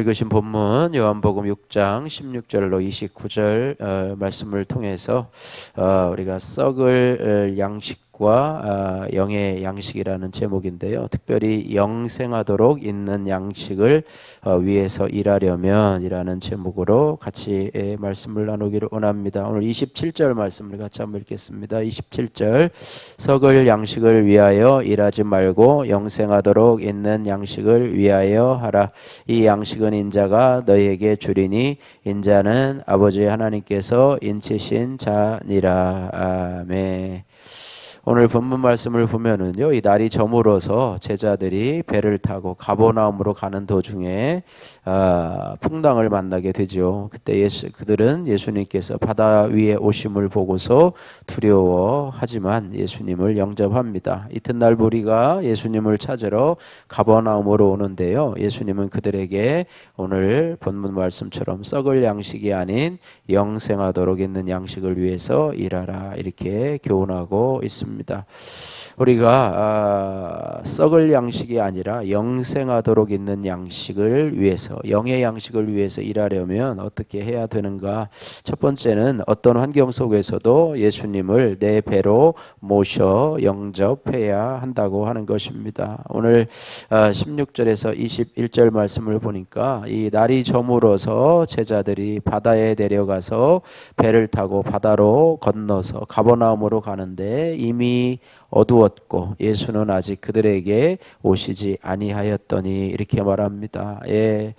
읽으신 본문 요한복음 6장 16절로 29절 어, 말씀을 통해서 어, 우리가 썩을 어, 양식과 아, 영의 양식이라는 제목인데요. 특별히 영생하도록 있는 양식을 어, 위해서 일하려면이라는 제목으로 같이 예, 말씀을 나누기를 원합니다. 오늘 27절 말씀을 같이 한번 읽겠습니다. 27절 썩을 양식을 위하여 일하지 말고 영생하도록 있는 양식을 위하여 하라. 이 양식은 인자가 너희에게 주리니 인자는 아버지 하나님께서 인치신 자니라. 아멘. 오늘 본문 말씀을 보면은요, 이 날이 저물어서 제자들이 배를 타고 가보나움으로 가는 도중에 아, 풍랑을 만나게 되죠. 그때 예수 그들은 예수님께서 바다 위에 오심을 보고서 두려워하지만 예수님을 영접합니다. 이튿날 무리가 예수님을 찾으러 가버나움으로 오는데요. 예수님은 그들에게 오늘 본문 말씀처럼 썩을 양식이 아닌 영생하도록 있는 양식을 위해서 일하라 이렇게 교훈하고 있습니다. 있습니다. 우리가 아, 썩을 양식이 아니라 영생하도록 있는 양식을 위해서 영의 양식을 위해서 일하려면 어떻게 해야 되는가? 첫 번째는 어떤 환경 속에서도 예수님을 내 배로 모셔 영접해야 한다고 하는 것입니다. 오늘 아, 16절에서 21절 말씀을 보니까 이 날이 저물어서 제자들이 바다에 내려가서 배를 타고 바다로 건너서 가버나움으로 가는데 이미 어두웠고 예수는 아직 그들에게 오시지 아니하였더니 이렇게 말합니다. 예,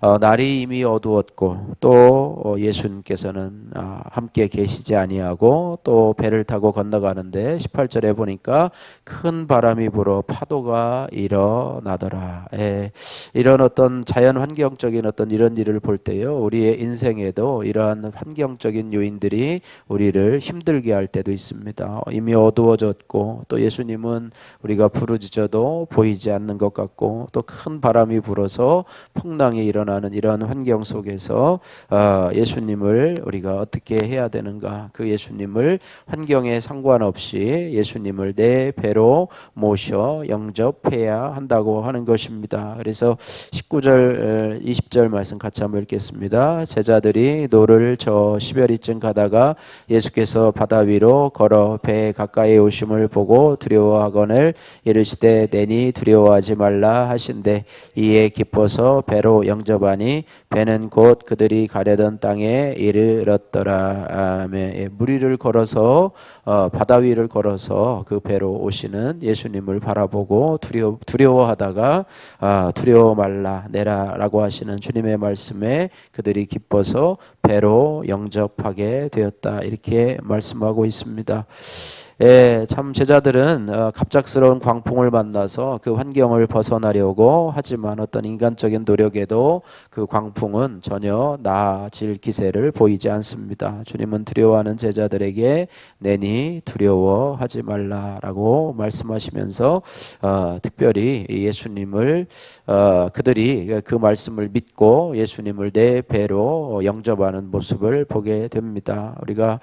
어, 날이 이미 어두웠고 또 어, 예수님께서는 아, 함께 계시지 아니하고 또 배를 타고 건너가는데 18절에 보니까 큰 바람이 불어 파도가 일어나더라. 예, 이런 어떤 자연 환경적인 어떤 이런 일을 볼 때요, 우리의 인생에도 이러한 환경적인 요인들이 우리를 힘들게 할 때도 있습니다. 이미 어두 워졌고 또 예수님은 우리가 부르짖어도 보이지 않는 것 같고 또 큰 바람이 불어서 풍랑이 일어나는 이런 환경 속에서 아, 예수님을 우리가 어떻게 해야 되는가 그 예수님을 환경에 상관없이 예수님을 내 배로 모셔 영접해야 한다고 하는 것입니다. 그래서 19절 20절 말씀 같이 한번 읽겠습니다. 제자들이 노를 저 시베리쯤 가다가 예수께서 바다 위로 걸어 배 가까이 오심을 보고 보고 두려워하거늘 이르시되 내니 두려워하지 말라 하신대. 이에 기뻐서 배로 영접하니 배는 곧 그들이 가려던 땅에 이르렀더라. 아멘. 예, 무리를 걸어서 어, 바다 위를 걸어서 그 배로 오시는 예수님을 바라보고 두려, 두려워하다가 아, 두려워 말라 내라라고 하시는 주님의 말씀에 그들이 기뻐서 배로 영접하게 되었다. 이렇게 말씀하고 있습니다. 예, 참 제자들은 어, 갑작스러운 광풍을 만나서 그 환경을 벗어나려고 하지만 어떤 인간적인 노력에도 그 광풍은 전혀 나아질 기세를 보이지 않습니다. 주님은 두려워하는 제자들에게 내니 두려워하지 말라라고 말씀하시면서 어, 특별히 예수님을 어, 그들이 그 말씀을 믿고 예수님을 내 배로 영접하는 모습을 보게 됩니다. 우리가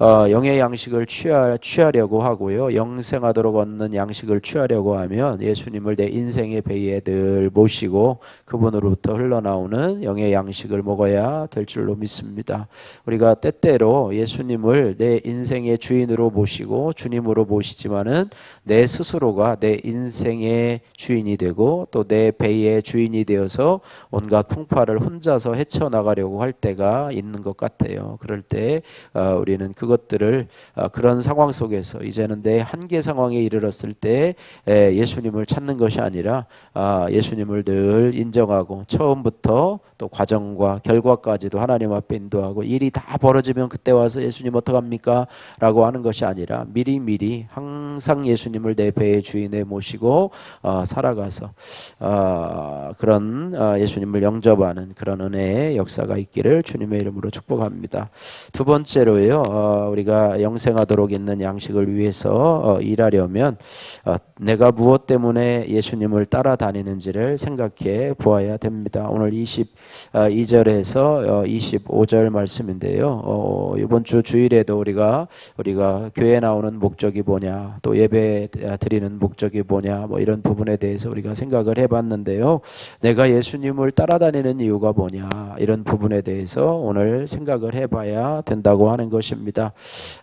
어, 영의 양식을 취하, 취하 려고 하고요. 영생하도록 얻는 양식을 취하려고 하면 예수님을 내 인생의 배에 늘 모시고 그분으로부터 흘러나오는 영의 양식을 먹어야 될 줄로 믿습니다. 우리가 때때로 예수님을 내 인생의 주인으로 모시고 주님으로 모시지만은 내 스스로가 내 인생의 주인이 되고 또 내 배의 주인이 되어서 온갖 풍파를 혼자서 헤쳐나가려고 할 때가 있는 것 같아요. 그럴 때 어, 우리는 그것들을 어, 그런 상황 속에 서 이제는 내 한계 상황에 이르렀을 때 예수님을 찾는 것이 아니라 아, 예수님을 늘 인정하고 처음부터 또 과정과 결과까지도 하나님 앞에 인도하고 일이 다 벌어지면 그때 와서 예수님 어떡합니까? 라고 하는 것이 아니라 미리미리 항상 예수님을 내 배의 주인에 모시고 어, 살아가서 어, 그런 어, 예수님을 영접하는 그런 은혜의 역사가 있기를 주님의 이름으로 축복합니다. 두 번째로요. 어, 우리가 영생하도록 있는 양 양식을 위해서 어, 일하려면 어, 내가 무엇 때문에 예수님을 따라다니는지를 생각해 보아야 됩니다. 오늘 22절에서 25절 말씀인데요. 어, 이번 주 주일에도 우리가 우리가 교회 나오는 목적이 뭐냐, 또 예배 드리는 목적이 뭐냐, 뭐 이런 부분에 대해서 우리가 생각을 해봤는데요. 내가 예수님을 따라다니는 이유가 뭐냐, 이런 부분에 대해서 오늘 생각을 해봐야 된다고 하는 것입니다.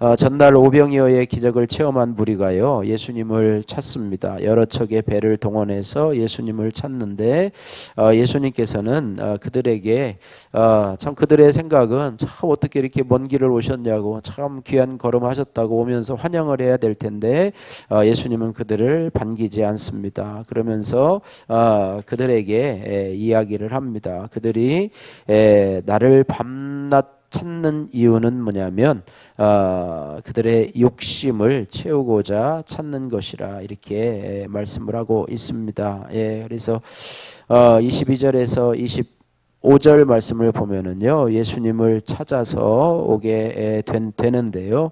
어, 전날 오병이어의 기적을 체험한 무리가요, 예수님을 찾습니다. 여러 척의 배를 동원해서 예수님을 찾는데 어, 예수님께서는 어, 그들에게 어, 참 그들의 생각은 참 어떻게 이렇게 먼 길을 오셨냐고 참 귀한 걸음하셨다고 오면서 환영을 해야 될 텐데 예수님은 그들을 반기지 않습니다. 그러면서 그들에게 이야기를 합니다. 그들이 나를 밤낮 찾는 이유는 뭐냐면 어, 그들의 욕심을 채우고자 찾는 것이라 이렇게 말씀을 하고 있습니다. 예, 그래서 어, 22절에서 20 5절 말씀을 보면은요, 예수님을 찾아서 오게 된, 되는데요.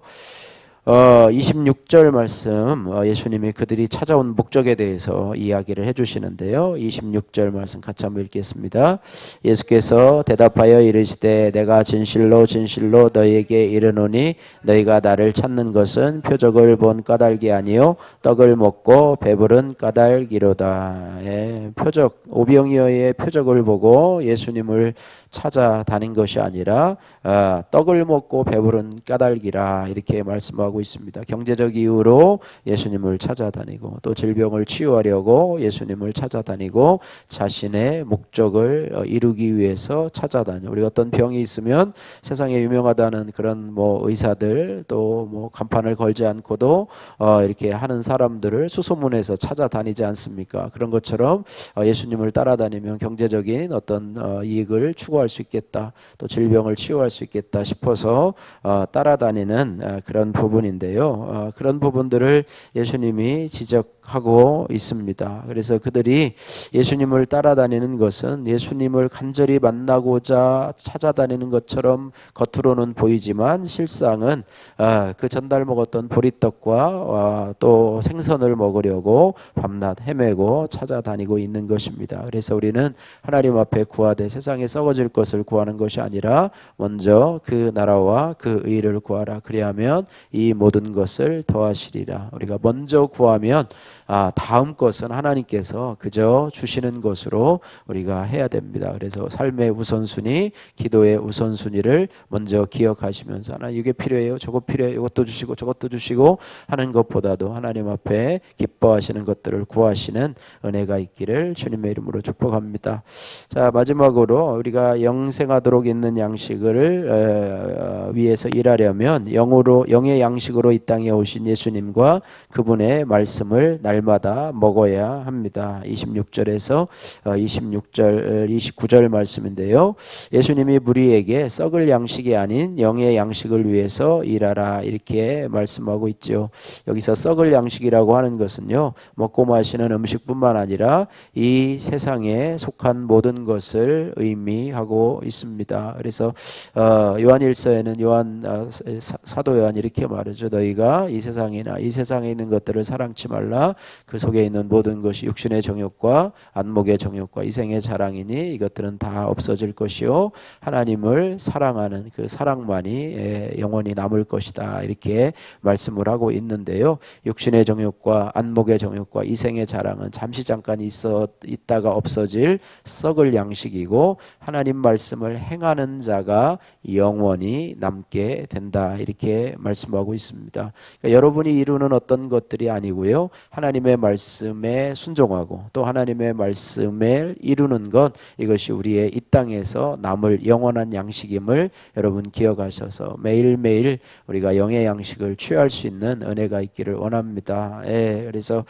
어, 26절 말씀 어, 예수님이 그들이 찾아온 목적에 대해서 이야기를 해주시는데요. 26절 말씀 같이 한번 읽겠습니다. 예수께서 대답하여 이르시되 내가 진실로 진실로 너희에게 이르노니 너희가 나를 찾는 것은 표적을 본 까닭이 아니요 떡을 먹고 배부른 까닭이로다. 예, 표적 오병이어의 표적을 보고 예수님을 찾아다닌 것이 아니라 어, 떡을 먹고 배부른 까닭이라 이렇게 말씀하고 있습니다. 경제적 이유로 예수님을 찾아다니고 또 질병을 치유하려고 예수님을 찾아다니고 자신의 목적을 어, 이루기 위해서 찾아다녀. 우리 어떤 병이 있으면 세상에 유명하다는 그런 뭐 의사들 또 뭐 간판을 걸지 않고도 어, 이렇게 하는 사람들을 수소문해서 찾아다니지 않습니까? 그런 것처럼 어, 예수님을 따라다니면 경제적인 어떤 어, 이익을 추구 치유할 수 있겠다. 또 질병을 치유할 수 있겠다 싶어서 어, 따라다니는 어, 그런 부분인데요. 어, 그런 부분들을 예수님이 지적 하고 있습니다. 그래서 그들이 예수님을 따라다니는 것은 예수님을 간절히 만나고자 찾아다니는 것처럼 겉으로는 보이지만 실상은 아, 그 전달 먹었던 보리떡과 아, 또 생선을 먹으려고 밤낮 헤매고 찾아다니고 있는 것입니다. 그래서 우리는 하나님 앞에 구하되 세상에 썩어질 것을 구하는 것이 아니라 먼저 그 나라와 그 의를 구하라. 그리하면 이 모든 것을 더하시리라. 우리가 먼저 구하면 아, 다음 것은 하나님께서 그저 주시는 것으로 우리가 해야 됩니다. 그래서 삶의 우선순위, 기도의 우선순위를 먼저 기억하시면서 하나 이게 필요해요. 저거 필요해요. 이것도 주시고 저것도 주시고 하는 것보다도 하나님 앞에 기뻐하시는 것들을 구하시는 은혜가 있기를 주님의 이름으로 축복합니다. 자, 마지막으로 우리가 영생하도록 있는 양식을 어, 위해서 일하려면 영으로 영의 양식으로 이 땅에 오신 예수님과 그분의 말씀을 날 날마다 먹어야 합니다. 26절에서 26절, 29절 말씀인데요. 예수님이 무리에게 썩을 양식이 아닌 영의 양식을 위해서 일하라 이렇게 말씀하고 있죠. 여기서 썩을 양식이라고 하는 것은요. 먹고 마시는 음식뿐만 아니라 이 세상에 속한 모든 것을 의미하고 있습니다. 그래서 어, 요한일서에는 요한 어, 사도 요한 이렇게 말하죠. 너희가 이 세상이나 이 세상에 있는 것들을 사랑치 말라. 그 속에 있는 모든 것이 육신의 정욕과 안목의 정욕과 이생의 자랑이니 이것들은 다 없어질 것이요 하나님을 사랑하는 그 사랑만이 영원히 남을 것이다 이렇게 말씀을 하고 있는데요 육신의 정욕과 안목의 정욕과 이생의 자랑은 잠시 잠깐 있어 있다가 없어질 썩을 양식이고 하나님 말씀을 행하는 자가 영원히 남게 된다 이렇게 말씀하고 있습니다. 그러니까 여러분이 이루는 어떤 것들이 아니고요 하나님 하나님의 말씀에 순종하고 또 하나님의 말씀을 이루는 것 이것이 우리의 이 땅에서 남을 영원한 양식임을 여러분 기억하셔서 매일매일 우리가 영의 양식을 취할 수 있는 은혜가 있기를 원합니다. 예, 그래서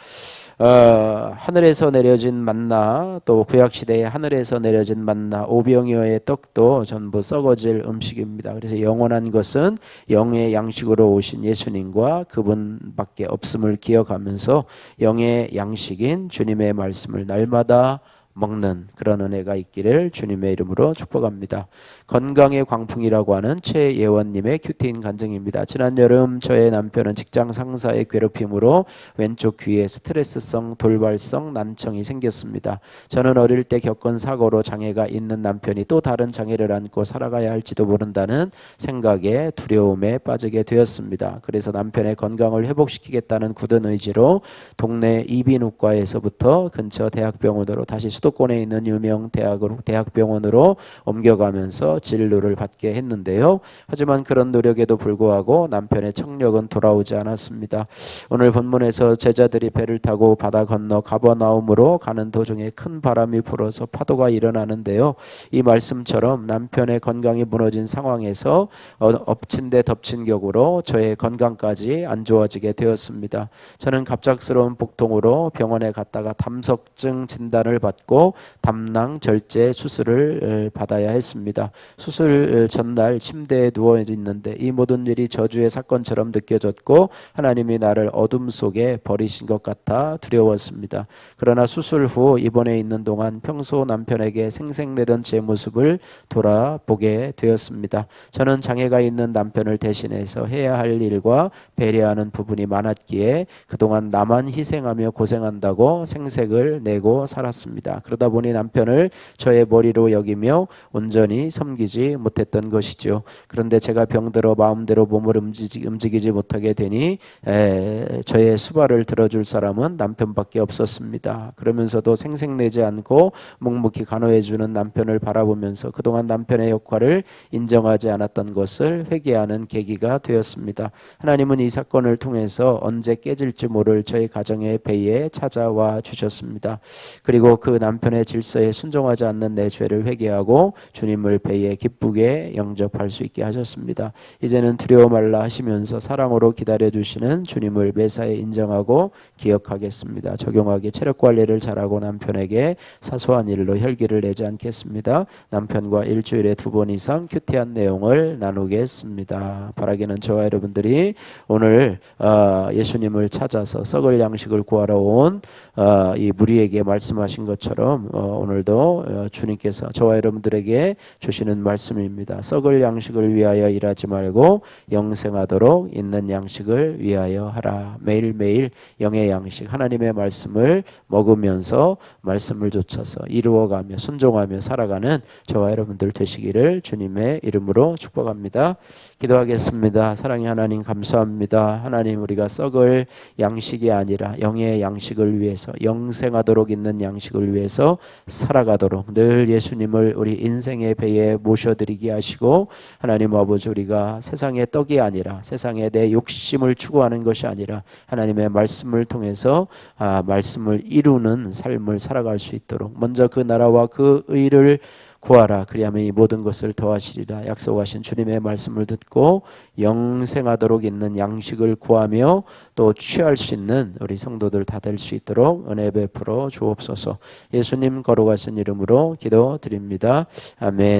어, 하늘에서 내려진 만나 또 구약 시대에 하늘에서 내려진 만나 오병이어의 떡도 전부 썩어질 음식입니다. 그래서 영원한 것은 영의 양식으로 오신 예수님과 그분밖에 없음을 기억하면서 영의 양식인 주님의 말씀을 날마다 먹는 그런 은혜가 있기를 주님의 이름으로 축복합니다. 건강의 광풍이라고 하는 최예원님의 큐티인 간증입니다. 지난 여름 저의 남편은 직장 상사의 괴롭힘으로 왼쪽 귀에 스트레스성 돌발성 난청이 생겼습니다. 저는 어릴 때 겪은 사고로 장애가 있는 남편이 또 다른 장애를 안고 살아가야 할지도 모른다는 생각에 두려움에 빠지게 되었습니다. 그래서 남편의 건강을 회복시키겠다는 굳은 의지로 동네 이비인후과에서부터 근처 대학병원으로 다시 수도권에 있는 유명 대학으로 대학병원으로 옮겨가면서 진료를 받게 했는데요. 하지만 그런 노력에도 불구하고 남편의 청력은 돌아오지 않았습니다. 오늘 본문에서 제자들이 배를 타고 바다 건너 가버나움으로 가는 도중에 큰 바람이 불어서 파도가 일어나는데요. 이 말씀처럼 남편의 건강이 무너진 상황에서 어, 엎친 데 덮친 격으로 저의 건강까지 안 좋아지게 되었습니다. 저는 갑작스러운 복통으로 병원에 갔다가 담석증 진단을 받고 담낭 절제 수술을 받아야 했습니다. 수술 전날 침대에 누워 있는데 이 모든 일이 저주의 사건처럼 느껴졌고 하나님이 나를 어둠 속에 버리신 것 같아 두려웠습니다. 그러나 수술 후 입원해 있는 동안 평소 남편에게 생색내던 제 모습을 돌아보게 되었습니다. 저는 장애가 있는 남편을 대신해서 해야 할 일과 배려하는 부분이 많았기에 그동안 나만 희생하며 고생한다고 생색을 내고 살았습니다. 그러다 보니 남편을 저의 머리로 여기며 온전히 섬기 지 못했던 것이죠. 그런데 제가 병들어 마음대로 몸을 움직이지 못하게 되니 에, 저의 수발을 들어줄 사람은 남편밖에 없었습니다. 그러면서도 생색내지 않고 묵묵히 간호해주는 남편을 바라보면서 그동안 남편의 역할을 인정하지 않았던 것을 회개하는 계기가 되었습니다. 하나님은 이 사건을 통해서 언제 깨질지 모를 저희 가정의 배에 찾아와 주셨습니다. 그리고 그 남편의 질서에 순종하지 않는 내 죄를 회개하고 주님을 배에 기쁘게 영접할 수 있게 하셨습니다. 이제는 두려워 말라 하시면서 사랑으로 기다려 주시는 주님을 매사에 인정하고 기억하겠습니다. 적용하기 체력 관리를 잘하고 남편에게 사소한 일로 혈기를 내지 않겠습니다. 남편과 일주일에 두 번 이상 큐티한 내용을 나누겠습니다. 바라기는 저와 여러분들이 오늘 어, 예수님을 찾아서 썩을 양식을 구하러 온 어, 이 무리에게 말씀하신 것처럼 어, 오늘도 어, 주님께서 저와 여러분들에게 주시는 말씀입니다. 썩을 양식을 위하여 일하지 말고 영생하도록 있는 양식을 위하여 하라. 매일매일 영의 양식 하나님의 말씀을 먹으면서 말씀을 좇아서 이루어가며 순종하며 살아가는 저와 여러분들 되시기를 주님의 이름으로 축복합니다. 기도하겠습니다. 사랑의 하나님 감사합니다. 하나님 우리가 썩을 양식이 아니라 영의 양식을 위해서 영생하도록 있는 양식을 위해서 살아가도록 늘 예수님을 우리 인생의 배에 모셔드리게 하시고 하나님 아버지 우리가 세상의 떡이 아니라 세상의 내 욕심을 추구하는 것이 아니라 하나님의 말씀을 통해서 아, 말씀을 이루는 삶을 살아갈 수 있도록 먼저 그 나라와 그 의를 구하라. 그리하면 이 모든 것을 더하시리라. 약속하신 주님의 말씀을 듣고 영생하도록 있는 양식을 구하며 또 취할 수 있는 우리 성도들 다 될 수 있도록 은혜 베풀어 주옵소서. 예수님 거룩하신 이름으로 기도드립니다. 아멘